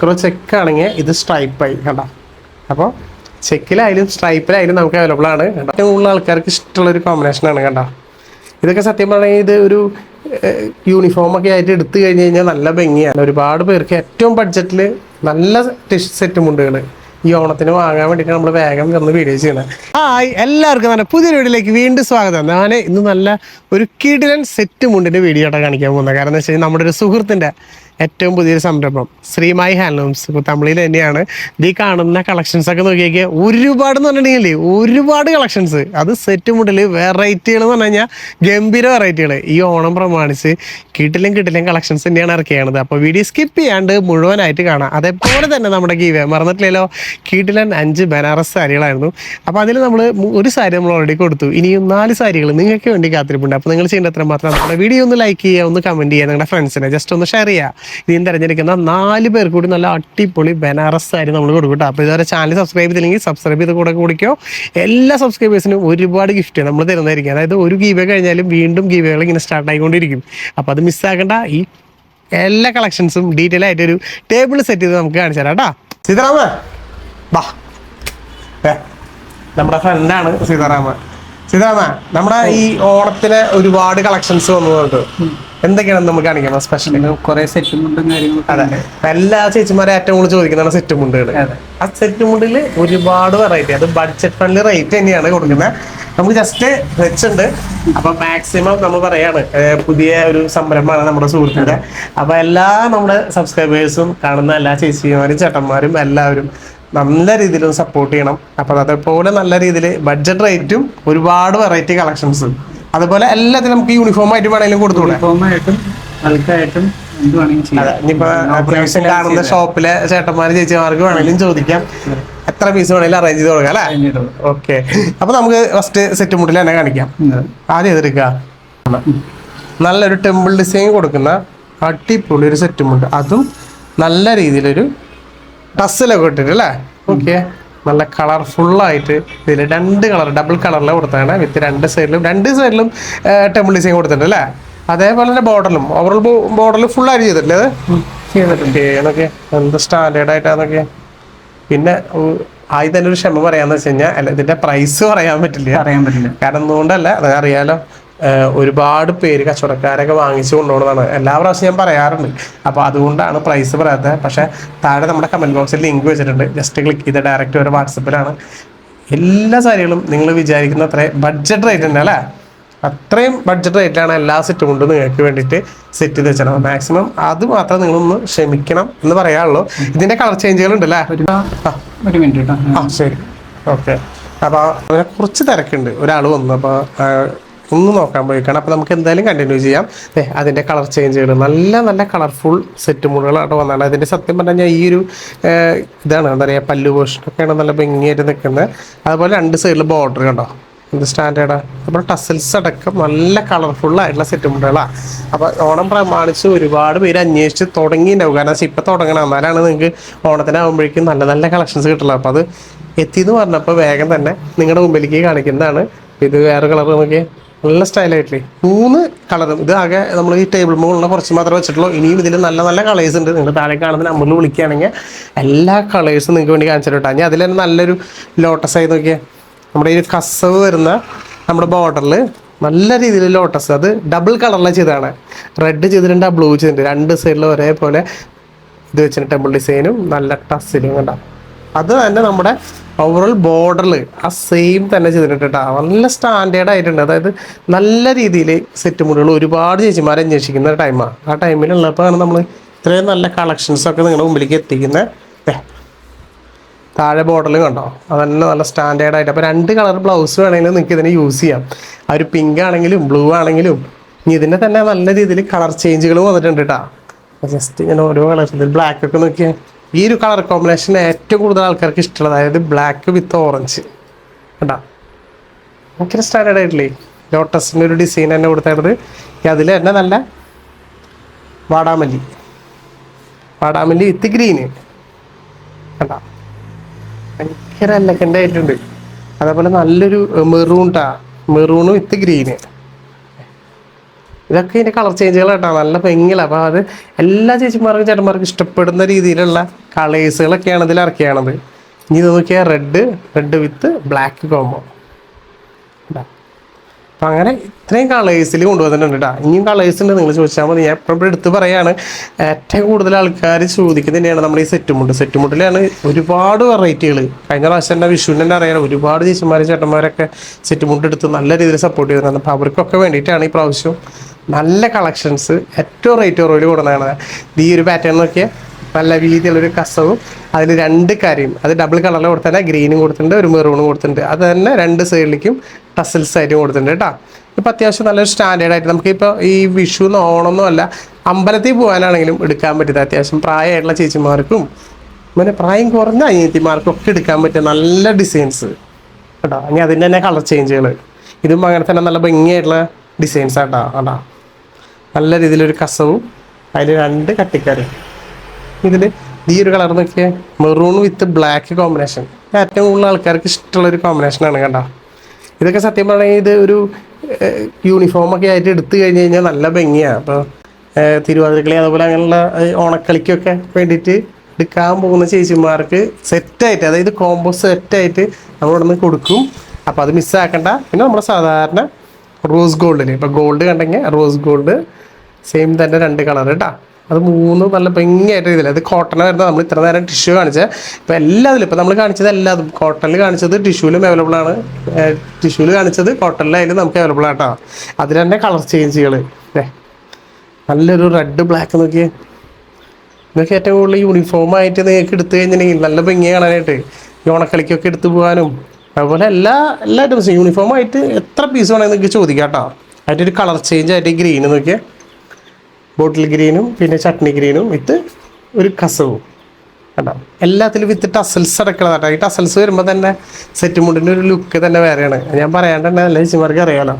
Velcro check ആണെങ്കിൽ ഇത് സ്ട്രൈപ്പായി കണ്ട? അപ്പോൾ ചെക്കിലായാലും സ്ട്രൈപ്പിലായാലും നമുക്ക് അവൈലബിൾ ആണ് ഏറ്റവും കൂടുതൽ ആൾക്കാർക്ക് ഇഷ്ടമുള്ള ഒരു കോമ്പിനേഷനാണ് കണ്ട? ഇതൊക്കെ സത്യം പറഞ്ഞാൽ ഇത് ഒരു യൂണിഫോം ഒക്കെ ആയിട്ട് എടുത്തു കഴിഞ്ഞ് കഴിഞ്ഞാൽ നല്ല ഭംഗിയാണ്. ഒരുപാട് പേർക്ക് ഏറ്റവും ബഡ്ജറ്റിൽ നല്ല ടിഷ് സെറ്റ് മുണ്ടുകൾ ഈ ഓണത്തിന് വാങ്ങാൻ വേണ്ടിയിട്ട് നമ്മൾ വേഗം ചെന്ന് വീഡിയോ ചെയ്യണം. ഹായ് എല്ലാവർക്കും തന്നെ പുതിയൊരു വീഡിയോയിലേക്ക് വീണ്ടും സ്വാഗതം. ഞാൻ ഇന്ന് നല്ല ഒരു കിടിലൻ സെറ്റ് മുണ്ടിന്റെ വീഡിയോ ആയിട്ടാണ് കാണിക്കാൻ പോകുന്നത്. കാരണം എന്താ വെച്ച് കഴിഞ്ഞാൽ നമ്മുടെ ഒരു സുഹൃത്തിന്റെ ഏറ്റവും പുതിയൊരു സംരംഭം. ശ്രീമായി ഹാൻഡ്ലൂംസ്. ഇപ്പോൾ തമിഴിൽ തന്നെയാണ്. ഈ കാണുന്ന കളക്ഷൻസ് ഒക്കെ നോക്കിയൊക്കെ ഒരുപാട് എന്ന് പറഞ്ഞിട്ടുണ്ടെങ്കിൽ ഒരുപാട് കളക്ഷൻസ് അത് സെറ്റ് മുതൽ വെറൈറ്റികൾ എന്ന് പറഞ്ഞു കഴിഞ്ഞാൽ ഗംഭീര വെറൈറ്റികൾ ഈ ഓണം പ്രമാണിച്ച് കിട്ടിലും കിട്ടിലും കളക്ഷൻസ് തന്നെയാണ് ഇറക്കിയാണത് അപ്പോൾ വീഡിയോ സ്കിപ്പ് ചെയ്യാണ്ട് മുഴുവനായിട്ട് കാണാം. അതേപോലെ തന്നെ നമ്മുടെ ഗീവ മറന്നിട്ടില്ലല്ലോ? കീട്ടിലൻ അഞ്ച് ബനാറസ് സാരികളായിരുന്നു. അപ്പോൾ അതിൽ നമ്മൾ ഒരു സാരി നമ്മൾ ഓൾറെഡി കൊടുത്തു. ഇനിയും നാല് സാരികൾ നിങ്ങൾക്ക് വേണ്ടി കാത്തിരിപ്പുണ്ട്. അപ്പോൾ നിങ്ങൾ ചെയ്യേണ്ട അത്ര മാത്രം നമ്മുടെ വീഡിയോ ഒന്ന് ലൈക്ക് ചെയ്യുക ഒന്ന് കമന്റ് ചെയ്യുക നിങ്ങളുടെ ഫ്രണ്ട്സിനെ ജസ്റ്റ് ഒന്ന് ഷെയർ ചെയ്യുക. ഇതിന് തിരഞ്ഞെടുക്കുന്ന നാല് പേർ കൂടി നല്ല അടിപൊളി ബനാറസ് സാരി നമ്മൾ കൊടുക്കട്ടോ. അപ്പോൾ ഇതുവരെ ചാനൽ സബ്സ്ക്രൈബ് ചെയ്തില്ലെങ്കിൽ സബ്സ്ക്രൈബ് ചെയ്ത് കൂടെ കുടിക്കോ. എല്ലാ സബ്സ്ക്രൈബേഴ്സിനും ഒരുപാട് ഗിഫ്റ്റ് നമ്മൾ തരുന്നതായിരിക്കും. അതായത് ഒരു ഗീവ കഴിഞ്ഞാലും വീണ്ടും ഗീവകൾ ഇങ്ങനെ സ്റ്റാർട്ട് ആയിക്കൊണ്ടിരിക്കും. അപ്പോൾ അത് മിസ്സാക്കേണ്ട ഈ എല്ലാ കളക്ഷൻസും ഡീറ്റെയിൽ ആയിട്ട് ഒരു ടേബിൾ സെറ്റ് ചെയ്ത് നമുക്ക് കാണിച്ചു തരാം കേട്ടോ സീതാറാമ. ബാ. നമ്മുടെ ഫ്രണ്ടാണ് സീതാറാമ സീതാറാമ നമ്മുടെ ഈ ഓണത്തിന് ഒരുപാട് കളക്ഷൻസ് വന്നതുകൊണ്ട് എന്തൊക്കെയാണ് നമ്മൾ കാണിക്കണം സ്പെഷ്യൽ കുറെ സെറ്റ് മുണ്ടും കാര്യങ്ങളും അതെ. എല്ലാ ചേച്ചിമാരെ ഏറ്റവും കൂടുതൽ ചോദിക്കുന്നതാണ് സെറ്റ് മുണ്ടുകൾ ആ സെറ്റ് മുണ്ടിൽ ഒരുപാട് വെറൈറ്റി അത് ബഡ്ജറ്റ് ഫ്രണ്ട്ലി റേറ്റ് തന്നെയാണ് കൊടുക്കുന്നത് നമുക്ക് ജസ്റ്റ് വെച്ചുണ്ട് അപ്പൊ മാക്സിമം നമ്മൾ പറയാണ് പുതിയ ഒരു സംരംഭമാണ് നമ്മുടെ സുഹൃത്തിന്റെ. അപ്പൊ എല്ലാ നമ്മുടെ സബ്സ്ക്രൈബേഴ്സും കാണുന്ന എല്ലാ ചേച്ചിമാരും ചേട്ടന്മാരും എല്ലാവരും നല്ല രീതിയിൽ സപ്പോർട്ട് ചെയ്യണം. അപ്പൊ അതേപോലെ നല്ല രീതിയിൽ ബഡ്ജറ്റ് റേറ്റും ഒരുപാട് വെറൈറ്റി കളക്ഷൻസ് അതുപോലെ എല്ലാത്തിനും നമുക്ക് യൂണിഫോം ആയിട്ട് വേണമെങ്കിലും കൊടുത്തുകൂടെ? ഇനിയിപ്പോ അത്യാവശ്യം കാണുന്ന ഷോപ്പിലെ ചേട്ടന്മാര് ചേച്ചിമാർക്ക് വേണമെങ്കിലും ചോദിക്കാം. എത്ര പീസ് വേണമെങ്കിലും അറേഞ്ച് ചെയ്ത് കൊടുക്കാം അല്ലേ. ഓക്കെ അപ്പൊ നമുക്ക് ഫസ്റ്റ് സെറ്റ് മുട്ടിൽ തന്നെ കാണിക്കാം. ആദ്യം എതിർക്കുക നല്ലൊരു ടെമ്പിൾ ഡിസൈൻ കൊടുക്കുന്ന അടിപൊളി ഒരു സെറ്റ് മുണ്ട്. അതും നല്ല രീതിയിലൊരു ടസ്സിലൊക്കെ ഇട്ടിട്ട് അല്ലേ? ഓക്കെ നല്ല കളർഫുൾ ആയിട്ട് ഇതിൽ രണ്ട് കളർ ഡബിൾ കളറിൽ കൊടുത്താണ് വിത്ത് രണ്ട് സൈഡിലും രണ്ട് സൈഡിലും ടെമ്പിൾ ഡിസൈൻ കൊടുത്തിട്ടുണ്ട് അല്ലേ? അതേപോലെ തന്നെ ബോർഡറിലും ഓവറോൾ ബോർഡറിൽ ഫുൾ ആയിട്ട് ചെയ്തിട്ടില്ലേ അത്? ചെയ്തിട്ടുണ്ട്. എന്നൊക്കെ എന്ത് സ്റ്റാൻഡേർഡ് ആയിട്ടാന്നൊക്കെ പിന്നെ ആദ്യം തന്നെ ഒരു ക്ഷമ പറയാന്ന് വെച്ച് കഴിഞ്ഞാൽ അല്ല ഇതിന്റെ പ്രൈസ് പറയാൻ പറ്റില്ല. പറയാൻ പറ്റില്ല. കാരണം എന്തുകൊണ്ടല്ല അതൊക്കെ അറിയാലോ ഒരുപാട് പേര് കച്ചവടക്കാരൊക്കെ വാങ്ങിച്ചു കൊണ്ടുപോകുന്നതാണ് എല്ലാ പ്രാവശ്യം ഞാൻ പറയാറുണ്ട്. അപ്പോൾ അതുകൊണ്ടാണ് പ്രൈസ് പറയാത്തത്. പക്ഷേ താഴെ നമ്മുടെ കമന്റ് ബോക്സിൽ ലിങ്ക് വെച്ചിട്ടുണ്ട്. ജസ്റ്റ് ക്ലിക്ക് ചെയ്ത് ഡയറക്റ്റ് ഒരു വാട്സപ്പിലാണ് എല്ലാ സാരികളും നിങ്ങൾ വിചാരിക്കുന്ന അത്ര ബഡ്ജറ്റ് റേറ്റ് തന്നെ അല്ലേ? അത്രയും ബഡ്ജറ്റ് റേറ്റിലാണ് എല്ലാ സെറ്റും കൊണ്ട് നിങ്ങൾക്ക് വേണ്ടിയിട്ട് സെറ്റ് ചെയ്ത് വെച്ചാൽ മാക്സിമം അത് മാത്രം നിങ്ങളൊന്ന് ക്ഷമിക്കണം എന്ന് പറയാനുള്ളൂ. ഇതിന്റെ കളർ ചേഞ്ചുകൾ ഉണ്ട് അല്ലേ ഒരു ഒരു മിനിറ്റ് ആ ശരി. ഓക്കെ അപ്പോൾ അതിനെ കുറച്ച് തിരക്കുണ്ട്. ഒരാൾ വന്നു. അപ്പോൾ ഒന്ന് നോക്കാൻ പോയിക്കാണ്. അപ്പോൾ നമുക്ക് എന്തായാലും കണ്ടിന്യൂ ചെയ്യാം. അതിന്റെ കളർ ചേഞ്ചുകൾ നല്ല നല്ല കളർഫുൾ സെറ്റ് മുളുകളായിട്ട് വന്നതാണ് അതിന്റെ സത്യം പറഞ്ഞാൽ ഈ ഒരു ഇതാണ് എന്താ പറയുക പല്ലു പോഷനൊക്കെയാണ് നല്ല ഭംഗിയായിട്ട് നിൽക്കുന്നത്. അതുപോലെ രണ്ട് സൈഡിൽ ബോർഡർ കണ്ടോ? എന്ത് സ്റ്റാൻഡേർഡാ അപ്പോൾ ടസൽസ് അടക്കം നല്ല കളർഫുള്ളായിട്ടുള്ള ആയിട്ടുള്ള സെറ്റ് മുണ്ടുകളാണ് അപ്പോൾ ഓണം പ്രമാണിച്ച് ഒരുപാട് പേര് അന്വേഷിച്ച് തുടങ്ങിയിട്ടുണ്ടാവും. കാരണം വെച്ചാൽ ഇപ്പോൾ തുടങ്ങണം. എന്നാലാണ് നിങ്ങൾക്ക് ഓണത്തിനാകുമ്പോഴേക്കും നല്ല നല്ല കളക്ഷൻസ് കിട്ടുള്ളൂ. അപ്പോൾ അത് എത്തിയെന്ന് പറഞ്ഞപ്പോൾ വേഗം തന്നെ നിങ്ങളുടെ മുമ്പിലേക്ക് കാണിക്കുന്നതാണ്. ഇത് വേറെ കളർ നോക്കിയേ. നല്ല സ്റ്റൈലായിട്ടില്ലേ മൂന്ന് കളറും ഇത് ആകെ നമ്മൾ ഈ ടേബിൾ മുകളിലുള്ള കുറച്ച് മാത്രമേ വെച്ചിട്ടുള്ളൂ. ഇനിയും ഇതിൽ നല്ല നല്ല കളേഴ്സ് ഉണ്ട്. നിങ്ങൾ താഴെ കാണുന്ന നമ്പറിൽ വിളിക്കുകയാണെങ്കിൽ എല്ലാ കളേഴ്സും നിങ്ങൾക്ക് വേണ്ടി കാണിച്ചിട്ടാ ഞാൻ അതിൽ തന്നെ നല്ലൊരു ലോട്ടസ് ആയി നോക്കിയാൽ നമ്മുടെ ഈ കസവ് വരുന്ന നമ്മുടെ ബോർഡറിൽ നല്ല രീതിയിൽ ലോട്ടസ് അത് ഡബിൾ കളറിലാണ് ചെയ്തതാണ്. റെഡ് ചെയ്തിട്ടുണ്ട് ബ്ലൂ ചെയ്തിട്ടുണ്ട്. രണ്ട് സൈഡിൽ ഒരേപോലെ ഇത് വെച്ചിട്ട് ടെമ്പിൾ ഡിസൈനും നല്ല ടസ്സിലും കണ്ട? അത് തന്നെ നമ്മുടെ ഓവറോൾ ബോർഡറിൽ ആ സെയിം തന്നെ ചെയ്തിട്ടുണ്ട് കേട്ടോ നല്ല സ്റ്റാൻഡേർഡ് ആയിട്ടുണ്ട്. അതായത് നല്ല രീതിയിൽ സെറ്റ് മുറികൾ ഒരുപാട് ചേച്ചിമാരെ അന്വേഷിക്കുന്ന ടൈമാണ് ആ. ടൈമിലുള്ളപ്പോഴാണ് നമ്മൾ ഇത്രയും നല്ല കളക്ഷൻസ് ഒക്കെ നിങ്ങളുടെ മുമ്പിലേക്ക് എത്തിക്കുന്നത് താഴെ ബോർഡറിൽ കണ്ടോ? അതന്നെ നല്ല സ്റ്റാൻഡേർഡ് ആയിട്ട്. അപ്പോൾ രണ്ട് കളർ ബ്ലൗസ് വേണമെങ്കിലും നിങ്ങൾക്ക് ഇതിനെ യൂസ് ചെയ്യാം. ആ ഒരു പിങ്ക് ആണെങ്കിലും ബ്ലൂ ആണെങ്കിലും. ഇനി ഇതിന്റെ തന്നെ നല്ല രീതിയിൽ കളർ ചേഞ്ചുകൾ വന്നിട്ടുണ്ട് കേട്ടോ ജസ്റ്റ് ഇങ്ങനെ ഓരോ കളർ ബ്ലാക്ക് ഒക്കെ നോക്കിയാൽ ഈ ഒരു കളർ കോമ്പിനേഷൻ ഏറ്റവും കൂടുതൽ ആൾക്കാർക്ക് ഇഷ്ടമുള്ളത് അതായത് ബ്ലാക്ക് വിത്ത് ഓറഞ്ച് കേട്ടോ ഭയങ്കര സ്റ്റാൻഡേർഡ് ആയിട്ടില്ലേ? ലോട്ടസിന്റെ ഒരു ഡിസൈൻ തന്നെ കൊടുത്തത് അതിൽ തന്നെ നല്ല വാടാമല്ലി. വാടാമല്ലി വിത്ത് ഗ്രീന് കണ്ടോ? ഭയങ്കര എലഗന്റ് ആയിട്ടുണ്ട്. അതേപോലെ നല്ലൊരു മെറൂൺ ടാ മെറൂണ് വിത്ത് ഗ്രീന് ഇതൊക്കെ ഇതിന്റെ കളർ ചേഞ്ചുകൾ കേട്ടോ നല്ല ഭംഗിയില്ല അപ്പോൾ അത് എല്ലാ ചേച്ചിമാർക്കും ചേട്ടന്മാർക്കും ഇഷ്ടപ്പെടുന്ന രീതിയിലുള്ള കളേഴ്സുകളൊക്കെയാണ് ഇതിൽ ഇറക്കിയാണത് ഇനി ഇത് നോക്കിയാൽ red red with black combo അപ്പം അങ്ങനെ ഇത്രയും കളേഴ്സിൽ കൊണ്ടുവന്നിട്ടുണ്ട് കേട്ടോ ഇനിയും കളേഴ്സ് ഉണ്ട്. നിങ്ങൾ ചോദിച്ചാൽ മതി. ഞാൻ എപ്പോഴും എടുത്ത് പറയാണ്. ഏറ്റവും കൂടുതൽ ആൾക്കാർ ചോദിക്കുന്നത് തന്നെയാണ് നമ്മുടെ ഈ സെറ്റ് മുണ്ട്. സെറ്റ് മുണ്ടിലാണ് ഒരുപാട് വെറൈറ്റികൾ കഴിഞ്ഞ പ്രാവശ്യം തന്നെ വിഷുവിന്റെ തന്നെ അറിയാൻ ഒരുപാട് ചേച്ചിമാരും ചേട്ടന്മാരൊക്കെ സെറ്റ് മുണ്ട് എടുത്ത് നല്ല രീതിയിൽ സപ്പോർട്ട് ചെയ്യുന്നുണ്ട് അപ്പോൾ അവർക്കൊക്കെ വേണ്ടിയിട്ടാണ് ഈ പ്രാവശ്യം നല്ല കളക്ഷൻസ് ഏറ്റവും റേറ്റ് കുറവിൽ കൊടുക്കുന്നതാണ് ഈ ഒരു പാറ്റേൺ നോക്കിയാൽ നല്ല വീതിയുള്ളൊരു കസവും അതിൽ രണ്ട് കാര്യം അത് ഡബിൾ കളറിൽ കൊടുത്തന്നെ ഗ്രീനും കൊടുത്തിട്ടുണ്ട് ഒരു മെറൂണും കൊടുത്തിട്ടുണ്ട്. അത് തന്നെ രണ്ട് സൈഡിലേക്കും ടസൽസ് ആയിട്ടും കൊടുത്തിട്ടുണ്ട് കേട്ടോ ഇപ്പം അത്യാവശ്യം നല്ലൊരു സ്റ്റാൻഡേർഡ് ആയിട്ട് നമുക്കിപ്പോൾ ഈ വിഷു ഓണമൊന്നും അല്ല അമ്പലത്തിൽ പോകാനാണെങ്കിലും എടുക്കാൻ പറ്റുന്നത് അത്യാവശ്യം പ്രായമായിട്ടുള്ള ചേച്ചിമാർക്കും പിന്നെ പ്രായം കുറഞ്ഞ അനിയത്തിമാർക്കും ഒക്കെ എടുക്കാൻ പറ്റിയ നല്ല ഡിസൈൻസ് കേട്ടോ ഇനി അതിന്റെ തന്നെ കളർ ചേഞ്ചുകൾ ഇതും അങ്ങനെ തന്നെ നല്ല ഭംഗിയായിട്ടുള്ള ഡിസൈൻസ് ആട്ടോ കേട്ടോ നല്ല രീതിയിലൊരു കസവും അതിൽ രണ്ട് കട്ടിക്കാരും ഇതിൽ ഈ ഒരു കളർ നോക്കിയേ മെറൂൺ വിത്ത് ബ്ലാക്ക് കോമ്പിനേഷൻ ഏറ്റവും കൂടുതൽ ആൾക്കാർക്ക് ഇഷ്ടമുള്ള ഒരു കോമ്പിനേഷനാണ് കണ്ടോ? ഇതൊക്കെ സത്യം പറഞ്ഞാൽ ഇത് ഒരു യൂണിഫോം ഒക്കെ ആയിട്ട് എടുത്തു കഴിഞ്ഞ് കഴിഞ്ഞാൽ നല്ല ഭംഗിയാണ് അപ്പോൾ തിരുവാതിരക്കളി അതുപോലെ അങ്ങനെയുള്ള ഓണക്കളിക്കൊക്കെ വേണ്ടിയിട്ട് എടുക്കാൻ പോകുന്ന ചേച്ചിമാർക്ക് സെറ്റായിട്ട് അതായത് കോംബോ സെറ്റായിട്ട് നമ്മളിവിടെ നിന്ന് കൊടുക്കും. അപ്പോൾ അത് മിസ്സാക്കണ്ട പിന്നെ നമ്മുടെ സാധാരണ റോസ് ഗോൾഡിൽ ഇപ്പോൾ ഗോൾഡ് കണ്ടെങ്കിൽ റോസ് ഗോൾഡ് സെയിം തന്നെ രണ്ട് കളർ കേട്ടോ അത് മൂന്ന് നല്ല ഭംഗിയായിട്ട് രീതിയിൽ അത് കോട്ടൺ വരുന്നത് നമ്മൾ ഇത്ര നേരം ടിഷ്യൂ കാണിച്ചത് ഇപ്പോൾ എല്ലാത്തിലും ഇപ്പോൾ നമ്മൾ കാണിച്ചത് എല്ലാതും. കോട്ടണിൽ കാണിച്ചത് ടിഷ്യൂലും അവൈലബിൾ ആണ്. ടിഷ്യൂൽ കാണിച്ചത് കോട്ടണിലായാലും നമുക്ക് അവൈലബിൾ ആട്ടോ അതിൽ തന്നെ കളർ ചേഞ്ചുകൾ നല്ലൊരു റെഡ് ബ്ലാക്ക് നോക്കിയേ. ഇതൊക്കെ ഏറ്റവും കൂടുതൽ യൂണിഫോം ആയിട്ട് നിങ്ങൾക്ക് എടുത്തു കഴിഞ്ഞിട്ടുണ്ടെങ്കിൽ നല്ല ഭംഗി കാണാനായിട്ട്. ഈ ഓണക്കളിക്കൊക്കെ എടുത്തു പോകാനും. അതുപോലെ എല്ലാ എല്ലാ ഐറ്റംസും യൂണിഫോം ആയിട്ട് എത്ര പീസ് വേണമെങ്കിൽ നിങ്ങൾക്ക് ചോദിക്കാം കേട്ടോ അതിന്റെ ഒരു കളർ ചേഞ്ച് ആയിട്ട് ഗ്രീൻ നോക്കിയേ. ബോട്ടിൽ ഗ്രീനും പിന്നെ ചട്നി ഗ്രീനും വിത്ത് ഒരു കസവും. കണ്ടോ? എല്ലാത്തിലും വിത്ത് ടസൽസ് അടക്കണതാട്ടോ ഈ ടസൽസ് വരുമ്പോൾ തന്നെ സെറ്റ് മുണ്ടിന്റെ ഒരു ലുക്ക് തന്നെ വേറെയാണ്. ഞാൻ പറയാണ്ട് തന്നെ എല്ലാ ചേച്ചിമാർക്ക് അറിയാമല്ലോ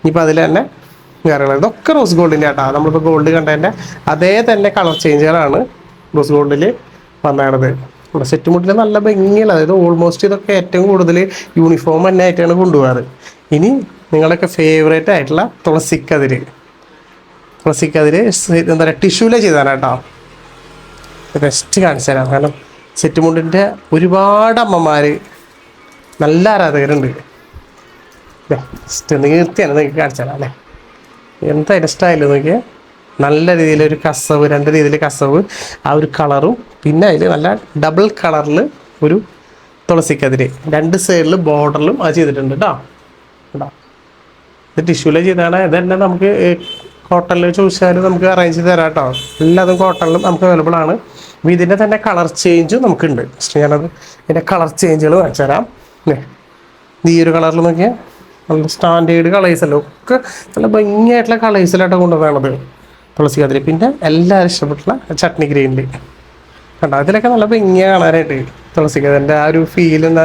ഇനിയിപ്പോൾ അതിൽ തന്നെ വേറെയാണ്. ഇതൊക്കെ റോസ് ഗോൾഡിന്റെ ആട്ടോ. നമ്മളിപ്പോൾ ഗോൾഡ് കണ്ടതിന്റെ അതേ തന്നെ കളർ ചേഞ്ചുകളാണ് റോസ് ഗോൾഡിൽ വന്നാണത്. നമ്മുടെ സെറ്റ് മുട്ടിൽ നല്ല ഭംഗിയുള്ള അതായത് ഓൾമോസ്റ്റ് ഇതൊക്കെ ഏറ്റവും കൂടുതൽ യൂണിഫോം തന്നെ ആയിട്ടാണ് കൊണ്ടുപോകാറ്. ഇനി നിങ്ങളുടെയൊക്കെ ഫേവറേറ്റ് ആയിട്ടുള്ള തുളസിക്കതിര്. തുളസിക്കതിര് എന്താ പറയുക ടിഷ്യൂലേ ചെയ്താണ് കേട്ടോ ബെസ്റ്റ് കാണിച്ചു തരാം. കാരണം സെറ്റുമുണ്ടിന്റെ ഒരുപാട് അമ്മമാർ നല്ല ആരാധകരുണ്ട്. ജസ്റ്റ് നീർത്തിയാണ് നിങ്ങൾക്ക് കാണിച്ചു തരാം അല്ലേ? എന്താ അതിന്റെ സ്റ്റൈൽ നോക്കിയാൽ നല്ല രീതിയിലൊരു കസവ് രണ്ട് രീതിയിൽ കസവ് ആ ഒരു കളറും പിന്നെ അതിൽ നല്ല ഡബിൾ കളറിൽ ഒരു തുളസിക്കതിര്. രണ്ട് സൈഡിൽ ബോർഡറിലും അത് ചെയ്തിട്ടുണ്ട് കേട്ടോ കേട്ടോ ഇത് ടിഷ്യൂലെ ചെയ്താണ് ഇത് തന്നെ നമുക്ക് കോട്ടണിൽ ചോദിച്ചാൽ നമുക്ക് അറേഞ്ച് ചെയ്ത് തരാം കേട്ടോ. എല്ലാതും ഹോട്ടലിലും നമുക്ക് അവൈലബിൾ ആണ്. ഇതിന്റെ തന്നെ കളർ ചേഞ്ചും നമുക്കുണ്ട്. ജസ്റ്റ് ഞാനത് ഇതിന്റെ കളർ ചേഞ്ചുകൾ കാണിച്ചു തരാം. ഈ ഒരു കളറിൽ നോക്കിയാൽ നല്ല സ്റ്റാൻഡേർഡ് കളേഴ്സല്ലോ ഒക്കെ നല്ല ഭംഗിയായിട്ടുള്ള കളേഴ്സിലായിട്ട് കൊണ്ടുവന്നത് തുളസി കതിരി പിന്നെ എല്ലാവരും ഇഷ്ടപ്പെട്ടുള്ള ചട്നി ഗ്രീനിൽ. കണ്ടോ? അതിലൊക്കെ നല്ല ഭംഗിയാണ് കാണാനായിട്ട്. തുളസി കതിരിന്റെ ആ ഒരു ഫീൽ എന്താ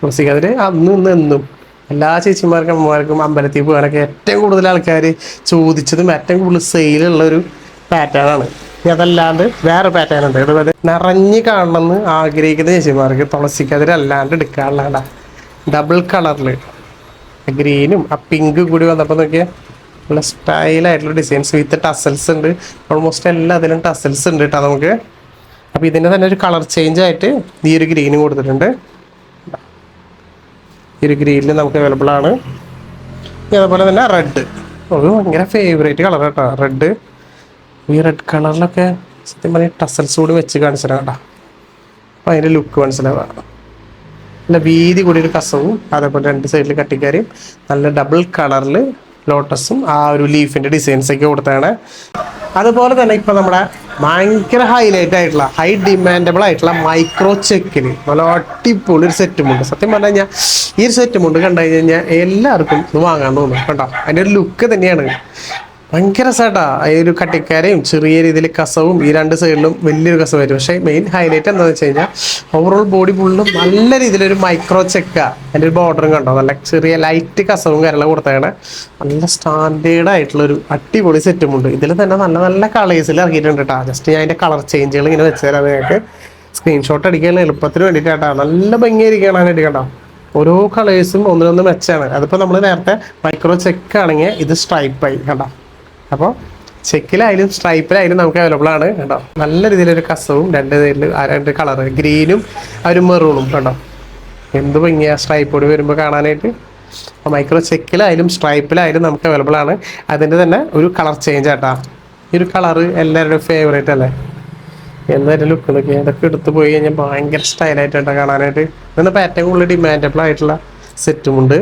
തുളസി കതിര് അന്നും ഇന്നും എന്നും എല്ലാ ചേച്ചിമാർക്കും അമ്മമാർക്കും അമ്പലത്തിൽ പോകാനൊക്കെ ഏറ്റവും കൂടുതൽ ആൾക്കാർ ചോദിച്ചതും ഏറ്റവും കൂടുതൽ സെയിലുള്ള ഒരു പാറ്റേൺ ആണ്. അതല്ലാണ്ട് വേറെ പാറ്റേൺ ഉണ്ട്. അതുപോലെ നിറഞ്ഞു കാണണമെന്ന് ആഗ്രഹിക്കുന്ന ചേച്ചിമാർക്ക് തുളസിക്കതിര് അല്ലാണ്ട് എടുക്കാനുള്ള ഡബിൾ കളറിൽ ഗ്രീനും ആ പിങ്ക് കൂടി വന്നപ്പോൾ നോക്കിയാൽ നല്ല സ്റ്റൈലായിട്ടുള്ള ഡിസൈൻസ് വിത്ത് ടസൽസ് ഉണ്ട്. ഓൾമോസ്റ്റ് എല്ലാ അതിലും ടസൽസ് ഉണ്ട് കേട്ടോ നമുക്ക്. അപ്പോൾ ഇതിന്റെ തന്നെ ഒരു കളർ ചേഞ്ച് ആയിട്ട് ഈ ഒരു ഗ്രീനും കൊടുത്തിട്ടുണ്ട്. ഒരു ഗ്രീനിൽ നമുക്ക് അവൈലബിൾ ആണ്. അതുപോലെ തന്നെ റെഡ് ഒരു ഭയങ്കര ഫേവറേറ്റ് കളർ കേട്ടോ റെഡ് ഈ റെഡ് കളറിലൊക്കെ സത്യം പറഞ്ഞാൽ ടസൽസ് കൂടി വെച്ച് കാണിച്ചു കേട്ടോ. അപ്പോൾ അതിന്റെ ലുക്ക് മനസ്സിലാവാം. നല്ല വീതി കൂടി ഒരു കസവും അതേപോലെ രണ്ട് സൈഡിൽ കട്ടിക്കാരിയും നല്ല ഡബിൾ കളറിൽ ലോട്ടസും ആ ഒരു ലീഫിന്റെ ഡിസൈൻസൊക്കെ കൊടുത്താണ് അതുപോലെ തന്നെ ഇപ്പോൾ നമ്മുടെ ഭയങ്കര ഹൈലൈറ്റ് ആയിട്ടുള്ള ഹൈ ഡിമാൻഡബിൾ ആയിട്ടുള്ള മൈക്രോ ചെക്കിന് നല്ല അടിപൊളി ഒരു സെറ്റ് മുണ്ട്. സത്യം പറഞ്ഞു കഴിഞ്ഞാൽ ഈ ഒരു സെറ്റ് മുണ്ട് കണ്ടു കഴിഞ്ഞാൽ എല്ലാവർക്കും ഇത് വാങ്ങാൻ തോന്നും. കേട്ടോ അതിന്റെ ഒരു ലുക്ക് തന്നെയാണ്. ഭയങ്കര രസമായിട്ടാ ഒരു കട്ടിക്കാരയും ചെറിയ രീതിയിൽ കസവും ഈ രണ്ട് സൈഡിലും വലിയൊരു കസവ് വരും പക്ഷേ മെയിൻ ഹൈലൈറ്റ് എന്താണെന്ന് വെച്ച് കഴിഞ്ഞാൽ ഓവറോൾ ബോഡി ഫുള്ളും നല്ല രീതിയിലൊരു മൈക്രോ ചെക്ക അതിന്റെ ഒരു ബോർഡറും കണ്ടോ? നല്ല ചെറിയ ലൈറ്റ് കസവും കാര്യങ്ങളും കൊടുത്തേക്കണേ. നല്ല സ്റ്റാൻഡേർഡ് ആയിട്ടുള്ള ഒരു അടിപൊളി സെറ്റും ഉണ്ട്. ഇതിൽ തന്നെ നല്ല നല്ല കളേഴ്സിൽ ഇറങ്ങിയിട്ടുണ്ട് കേട്ടോ ജസ്റ്റ് ഞാൻ അതിന്റെ കളർ ചേഞ്ചുകൾ ഇങ്ങനെ വെച്ചാൽ നിങ്ങൾക്ക്. സ്ക്രീൻഷോട്ട് അടിക്കാൻ എളുപ്പത്തിന് വേണ്ടിയിട്ട് നല്ല ഭംഗിയായിരിക്കണം അതിനായിട്ട് കേട്ടോ ഓരോ കളേഴ്സും ഒന്നിനൊന്ന് മെച്ചാണ് അതിപ്പോൾ നമ്മൾ നേരത്തെ മൈക്രോ ചെക്ക് ആണെങ്കിൽ ഇത് സ്ട്രൈപ്പായി കണ്ടോ? അപ്പോൾ ചെക്കിലായാലും സ്ട്രൈപ്പിലായാലും നമുക്ക് അവൈലബിൾ ആണ് കേട്ടോ. നല്ല രീതിയിലൊരു കസവും രണ്ട് സൈഡിൽ രണ്ട് കളർ ഗ്രീനും ഒരു മെറൂണും കേട്ടോ എന്ത് ഭംഗിയാ സ്ട്രൈപ്പോട് വരുമ്പോൾ കാണാനായിട്ട്. അപ്പോൾ മൈക്രോ ചെക്കിലായാലും സ്ട്രൈപ്പിലായാലും നമുക്ക് അവൈലബിൾ ആണ്. അതിന്റെ തന്നെ ഒരു കളർ ചേഞ്ച് ആട്ടാ. ഈ ഒരു കളർ എല്ലാവരുടെയും ഫേവറേറ്റ് അല്ലേ? എന്തായാലും ലുക്ക് നോക്കി ഇതൊക്കെ എടുത്തു പോയി കഴിഞ്ഞാൽ ഭയങ്കര സ്റ്റൈലായിട്ടാണ് കാണാനായിട്ട്. ഇന്നിപ്പോൾ ഏറ്റവും കൂടുതൽ ഡിമാൻഡബിൾ ആയിട്ടുള്ള സെറ്റുമുണ്ട്.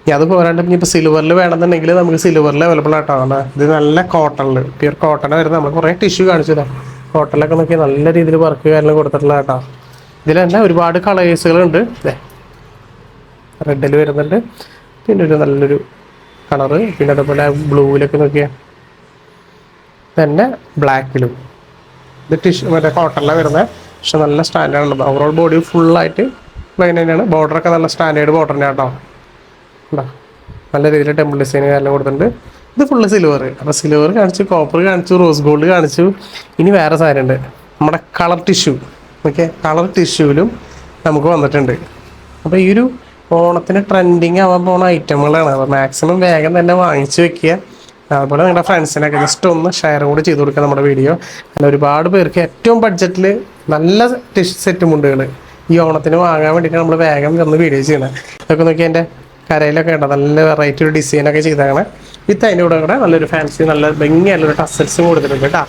ഇനി അത് പോരാണ്ട് ഇനിയിപ്പോൾ സിൽവറിൽ വേണമെന്നുണ്ടെങ്കിൽ നമുക്ക് സിൽവറിൽ അവൈലബിൾ ആയിട്ടാണ് ഇത് നല്ല കോട്ടണിൽ പ്യൂർ കോട്ടൺ വരുന്നത്. നമ്മൾ കുറേ ടിഷ്യൂ കാണിച്ചതാ കോട്ടണിലൊക്കെ നോക്കി നല്ല രീതിയിൽ വർക്ക് കാര്യങ്ങൾ കൊടുത്തിട്ടുള്ള കേട്ടോ ഇതിൽ തന്നെ ഒരുപാട് കളേഴ്സുകളുണ്ട് റെഡിൽ വരുന്നുണ്ട്. പിന്നെ ഒരു നല്ലൊരു കളറ് പിന്നെ അതുപോലെ ബ്ലൂവിലൊക്കെ നോക്കിയാൽ തന്നെ ബ്ലാക്കിലും ഇത് ടിഷ്യൂ മറ്റേ കോട്ടണിലാണ് വരുന്നത്. പക്ഷെ നല്ല സ്റ്റാൻഡേർഡ് ഉള്ളത് ഓവറോൾ ബോഡി ഫുള്ളായിട്ട് പ്ലെയിൻ തന്നെയാണ്. ബോർഡറൊക്കെ നല്ല സ്റ്റാൻഡേർഡ് ബോർഡർ തന്നെയാണ് കേട്ടോ ഉണ്ടോ നല്ല രീതിയിൽ ടെമ്പിൾ ഡിസൈൻ എല്ലാം കൊടുത്തിട്ടുണ്ട്. ഇത് ഫുള്ള് സിൽവർ അപ്പോൾ സിൽവർ കാണിച്ചു കോപ്പർ കാണിച്ചു റോസ് ഗോൾഡ് കാണിച്ചു. ഇനി വേറെ സാധനമുണ്ട് നമ്മുടെ കളർ ടിഷ്യൂ ഓക്കെ കളർ ടിഷ്യൂവിലും നമുക്ക് വന്നിട്ടുണ്ട്. അപ്പോൾ ഈ ഒരു ഓണത്തിന് ട്രെൻഡിങ് ആവാൻ പോണ ഐറ്റമുകളാണ് അപ്പോൾ മാക്സിമം വേഗം തന്നെ വാങ്ങിച്ചു വെക്കുക. അതുപോലെ നിങ്ങളുടെ ഫ്രണ്ട്സിനൊക്കെ ജസ്റ്റ് ഒന്ന് ഷെയർ കൂടി ചെയ്ത് കൊടുക്കുക നമ്മുടെ വീഡിയോ അല്ല ഒരുപാട് പേർക്ക് ഏറ്റവും ബഡ്ജറ്റിൽ നല്ല ടിഷ് സെറ്റ് മുണ്ടുകൾ ഈ ഓണത്തിന് വാങ്ങാൻ വേണ്ടിയിട്ട് നമ്മൾ വേഗം ചെന്ന് വീഡിയോ ചെയ്യണം ഇതൊക്കെ നോക്കി എന്റെ കരയിലൊക്കെ ഉണ്ട് നല്ല വെറൈറ്റി ഒരു ഡിസൈനൊക്കെ ചെയ്തേക്കണേ. വിത്ത് അതിന്റെ കൂടെ കൂടെ നല്ലൊരു ഫാൻസി നല്ല ഭംഗിയായിട്ടുള്ള ടസൽസും കൊടുത്തിട്ടുണ്ട് കേട്ടോ.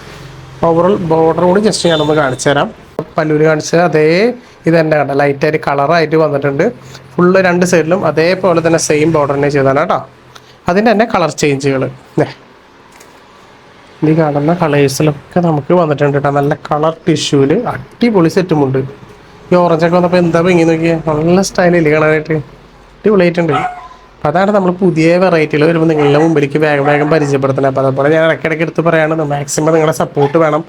ഓവറോൾ ബോർഡർ കൂടി ജസ്റ്റ് ഞാനൊന്ന് കാണിച്ചു തരാം പല്ലൂര് കാണിച്ച അതേ ഇത് തന്നെ കണ്ട? ലൈറ്റായിട്ട് കളറായിട്ട് വന്നിട്ടുണ്ട്. ഫുള്ള് രണ്ട് സൈഡിലും അതേപോലെ തന്നെ സെയിം ബോർഡർ തന്നെ ചെയ്താണ് കേട്ടോ. അതിന്റെ തന്നെ കളർ ചേഞ്ചുകൾ ഈ കാണുന്ന കളേഴ്സിലൊക്കെ നമുക്ക് വന്നിട്ടുണ്ട് കേട്ടോ. നല്ല കളർ ടിഷ്യൂൽ അടിപൊളി സെറ്റുമുണ്ട് ഈ ഓറഞ്ചൊക്കെ വന്നപ്പോൾ എന്താ ഭംഗി നോക്കിയേ? നല്ല സ്റ്റൈലില്ലേ കാണാനായിട്ട്. അടിപൊളിയായിട്ടുണ്ട്. അപ്പോൾ അതാണ് നമ്മൾ പുതിയ വെറൈറ്റികൾ വരുമ്പോൾ നിങ്ങളുടെ മുമ്പിലേക്ക് വേഗം വേഗം പരിചയപ്പെടുത്തണം അപ്പോൾ അതുപോലെ ഞാൻ ഇടയ്ക്കിടയ്ക്ക് എടുത്ത് പറയാണ് മാക്സിമം നിങ്ങളുടെ സപ്പോർട്ട് വേണം.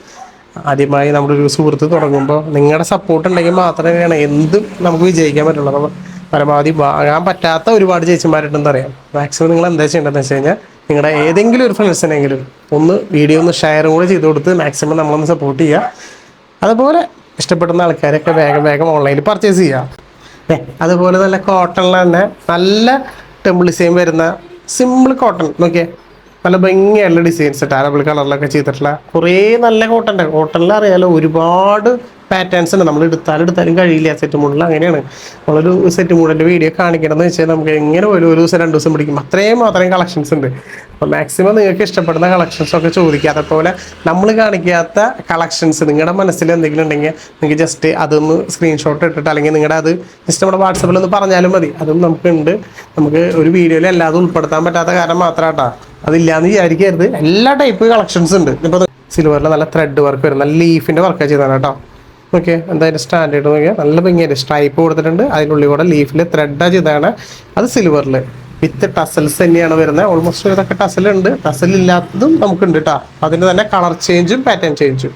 ആദ്യമായി നമ്മളൊരു സുഹൃത്ത് തുടങ്ങുമ്പോൾ നിങ്ങളുടെ സപ്പോർട്ട് ഉണ്ടെങ്കിൽ മാത്രമേ എന്തും നമുക്ക് വിജയിക്കാൻ പറ്റുള്ളൂ. അപ്പോൾ പരമാവധി വാങ്ങാൻ പറ്റാത്ത ഒരുപാട് ചേച്ചിമാരുണ്ടെന്ന് അറിയാം മാക്സിമം നിങ്ങൾ എന്താ ചെയ്യേണ്ടതെന്ന് വെച്ച് കഴിഞ്ഞാൽ നിങ്ങളുടെ ഏതെങ്കിലും ഒരു ഫ്രണ്ട്സിനെങ്കിലും ഒന്ന് വീഡിയോ ഒന്ന് ഷെയർ കൂടെ ചെയ്ത് കൊടുത്ത് മാക്സിമം നമ്മളൊന്ന് സപ്പോർട്ട് ചെയ്യുക. അതുപോലെ ഇഷ്ടപ്പെടുന്ന ആൾക്കാരൊക്കെ വേഗം വേഗം ഓൺലൈനിൽ പർച്ചേസ് ചെയ്യാം. അതുപോലെ നല്ല കോട്ടണിൽ തന്നെ നല്ല ടെമ്പിൾ ഡിസൈൻ വരുന്ന സിമ്പിൾ കോട്ടൺ നോക്കിയേ. നല്ല ഭംഗിയുള്ള ഡിസൈൻസ് ടാരബിൾ കളറിലൊക്കെ ചെയ്തിട്ടുള്ള കുറേ നല്ല കോട്ടൺ കോട്ടണിൽ അറിയാലോ ഒരുപാട് പാറ്റേൺസ് ഉണ്ട്. നമ്മൾ എടുത്താലും എടുത്താലും കഴിയില്ല സെറ്റ് മോഡൽ അങ്ങനെയാണ്. നമ്മളൊരു സെറ്റ് മോഡലിന്റെ വീഡിയോ കാണിക്കണമെന്ന് വെച്ചാൽ നമുക്ക് എങ്ങനെ പോലും ഒരു ദിവസം രണ്ട് ദിവസം പിടിക്കും. അത്രയും മാത്രം കളക്ഷൻസ് ഉണ്ട്. അപ്പോൾ മാക്സിമം നിങ്ങൾക്ക് ഇഷ്ടപ്പെടുന്ന കളക്ഷൻസ് ഒക്കെ ചോദിക്കുക അതേപോലെ നമ്മൾ കാണിക്കാത്ത കളക്ഷൻസ് നിങ്ങളുടെ മനസ്സിൽ എന്തെങ്കിലും ഉണ്ടെങ്കിൽ നിങ്ങൾക്ക് ജസ്റ്റ് അതൊന്ന് സ്ക്രീൻഷോട്ട് ഇട്ടിട്ട് അല്ലെങ്കിൽ നിങ്ങളുടെ അത് ജസ്റ്റ് നമ്മുടെ വാട്സപ്പിൽ ഒന്ന് പറഞ്ഞാലും മതി. അതും നമുക്കുണ്ട് നമുക്ക് ഒരു വീഡിയോയിൽ അല്ലാതെ ഉൾപ്പെടുത്താൻ പറ്റാത്ത കാരണം മാത്രമാട്ടാ അതില്ലാന്ന് വിചാരിക്കരുത്. എല്ലാ ടൈപ്പ് കളക്ഷൻസ് ഉണ്ട്. ഇപ്പോൾ സിൽവറിൽ നല്ല ത്രെഡ് വർക്ക് വരും. നല്ല ലീഫിന്റെ വർക്ക് ചെയ്താണ് കേട്ടോ. ഓക്കെ എന്തായാലും സ്റ്റാൻഡേർഡ് നോക്കിയാൽ നല്ല ഭംഗിയായിട്ട് സ്ട്രൈപ്പ് കൊടുത്തിട്ടുണ്ട്. അതിനുള്ളിൽ കൂടെ ലീഫിൽ ത്രെഡാണ് ചെയ്താണ് അത് സിൽവറിൽ വിത്ത് ടസൽസ് തന്നെയാണ് വരുന്നത്. ഓൾമോസ്റ്റ് ഇതൊക്കെ ടസലുണ്ട് ടസൽ ഇല്ലാത്തതും നമുക്കുണ്ട് കേട്ടോ. അതിന്റെ തന്നെ കളർ ചേഞ്ചും പാറ്റേൺ ചേഞ്ചും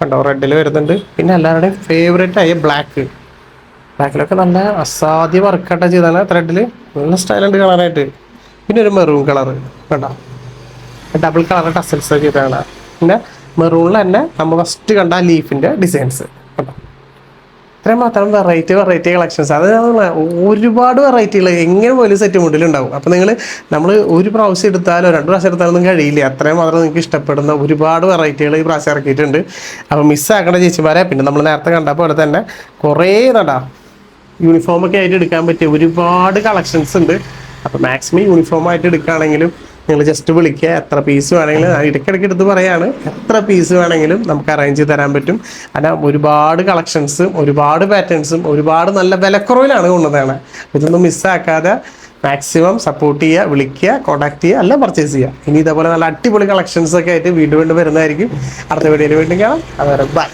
കണ്ടോ? റെഡിൽ വരുന്നുണ്ട്. പിന്നെ എല്ലാവരുടെയും ഫേവറേറ്റ് ആയ ബ്ലാക്ക് ബ്ലാക്കിലൊക്കെ നല്ല അസാധ്യ വർക്കൗട്ടാണ് ചെയ്താണ് ത്രെഡിൽ നല്ല സ്റ്റൈലുണ്ട് കാണാനായിട്ട്. പിന്നെ ഒരു മെറൂൺ കളർ കണ്ടോ? ഡബിൾ കളർ ടസൽസ് ചെയ്താണ് പിന്നെ മെറൂണിൽ തന്നെ നമ്മൾ ഫസ്റ്റ് കണ്ട ലീഫിന്റെ ഡിസൈൻസ് കണ്ടോ? ഇത്രയും മാത്രം വെറൈറ്റി വെറൈറ്റി കളക്ഷൻസ് അത് ഒരുപാട് വെറൈറ്റികൾ എങ്ങനെ പോലും സെറ്റ് മുണ്ടിലുണ്ടാവും അപ്പോൾ നിങ്ങൾ നമ്മൾ ഒരു പ്രാവശ്യം എടുത്താലോ രണ്ട് പ്രാവശ്യം എടുത്താലോ ഒന്നും കഴിയില്ല. അത്രയും മാത്രം നിങ്ങൾക്ക് ഇഷ്ടപ്പെടുന്ന ഒരുപാട് വെറൈറ്റികൾ ഈ പ്രാവശ്യം ഇറക്കിയിട്ടുണ്ട്. അപ്പോൾ മിസ്സാക്കേണ്ട ചേച്ചിമാരെ. പിന്നെ നമ്മൾ നേരത്തെ കണ്ട പോലെ തന്നെ കുറേ നടാ യൂണിഫോമൊക്കെ ആയിട്ട് എടുക്കാൻ പറ്റിയ ഒരുപാട് കളക്ഷൻസ് ഉണ്ട്. അപ്പോൾ മാക്സിമം യൂണിഫോം ആയിട്ട് എടുക്കുകയാണെങ്കിലും നിങ്ങൾ ജസ്റ്റ് വിളിക്കുക. എത്ര പീസ് വേണമെങ്കിലും ഇടയ്ക്കിടയ്ക്ക് എടുത്ത് പറയാണ്. എത്ര പീസ് വേണമെങ്കിലും നമുക്ക് അറേഞ്ച് ചെയ്ത് തരാൻ പറ്റും. കാരണം ഒരുപാട് കളക്ഷൻസും ഒരുപാട് പാറ്റേൺസും ഒരുപാട് നല്ല വിലക്കുറവിലാണ് കൊണ്ടുവന്നതാണ്. ഇതൊന്നും മിസ്സാക്കാതെ മാക്സിമം സപ്പോർട്ട് ചെയ്യുക വിളിക്കുക കോൺടാക്ട് ചെയ്യുക എല്ലാം പർച്ചേസ് ചെയ്യുക. ഇനി ഇതേപോലെ നല്ല അടിപൊളി കളക്ഷൻസ് ഒക്കെ ആയിട്ട് വീണ്ടും വീണ്ടും വരുന്നതായിരിക്കും. അടുത്ത വീഡിയോയിൽ വീണ്ടും കാണാം. അതുവരെ ബൈ